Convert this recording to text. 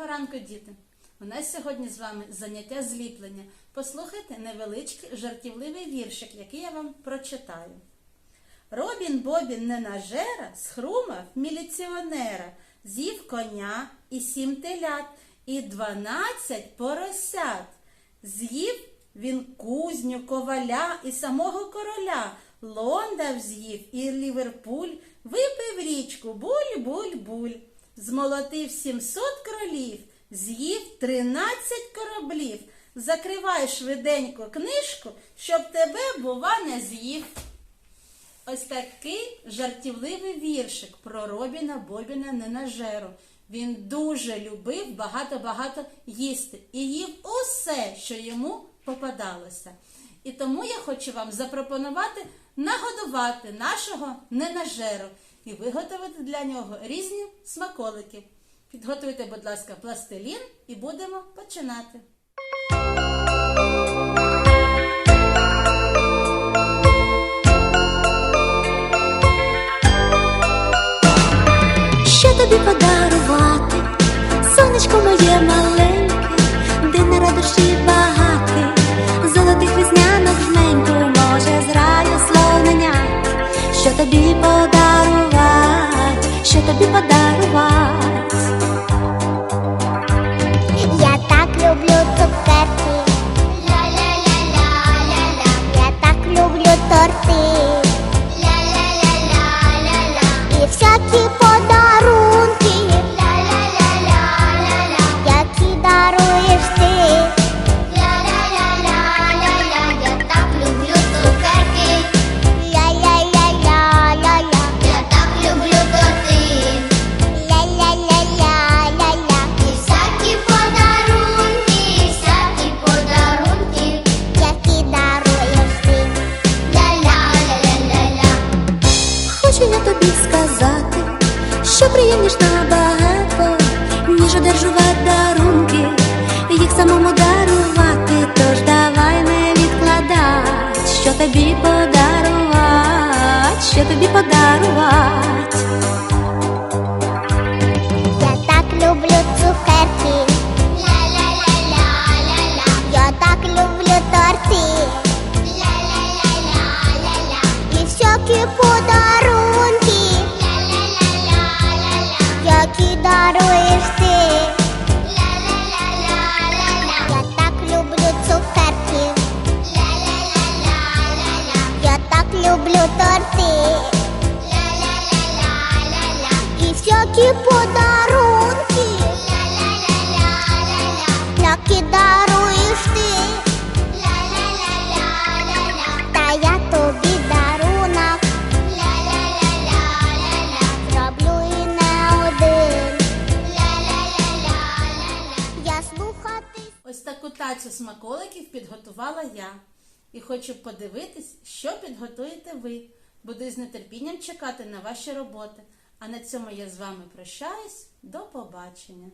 Доброго ранку, діти! У нас сьогодні з вами заняття зліплення. Послухайте невеличкий жартівливий віршик, який я вам прочитаю. Робін Бобін ненажера схрумав міліціонера, з'їв коня і сім телят, і дванадцять поросят. З'їв він кузню, коваля і самого короля, Лондав з'їв і Ліверпуль, випив річку буль-буль-буль. Змолотив 700 кролів, з'їв 13 кораблів. Закривай швиденько книжку, щоб тебе, бува, не з'їв. Ось такий жартівливий віршик про Робіна Бобіна Ненажеру. Він дуже любив багато-багато їсти і їв усе, що йому попадалося. І тому я хочу вам запропонувати нагодувати нашого ненажеру і виготовити для нього різні смаколики. Підготуйте, будь ласка, пластилін і будемо починати. Що тобі подарувати, сонечко моє маленьке, торти. Тобі сказати, що приємніш набагато, ніж одержувати дарунки, їх самому дарувати, тож давай не відкладать, що тобі подарувати, що тобі подарувати. Я так люблю цукерки. Ля-ля-ля-ля-ля-ля. І всякі подарунки. Даруєш ти. Ля-ля-ля-ля-ля-ля. Я так люблю цукерки. Ля-ля-ля-ля-ля-ля. Я так люблю торти. Ля-ля-ля-ля-ля-ля. І всякі подарунки. Ось таку тацю смаколиків підготувала я. І хочу подивитись, що підготуєте ви. Буду з нетерпінням чекати на ваші роботи. А на цьому я з вами прощаюсь. До побачення!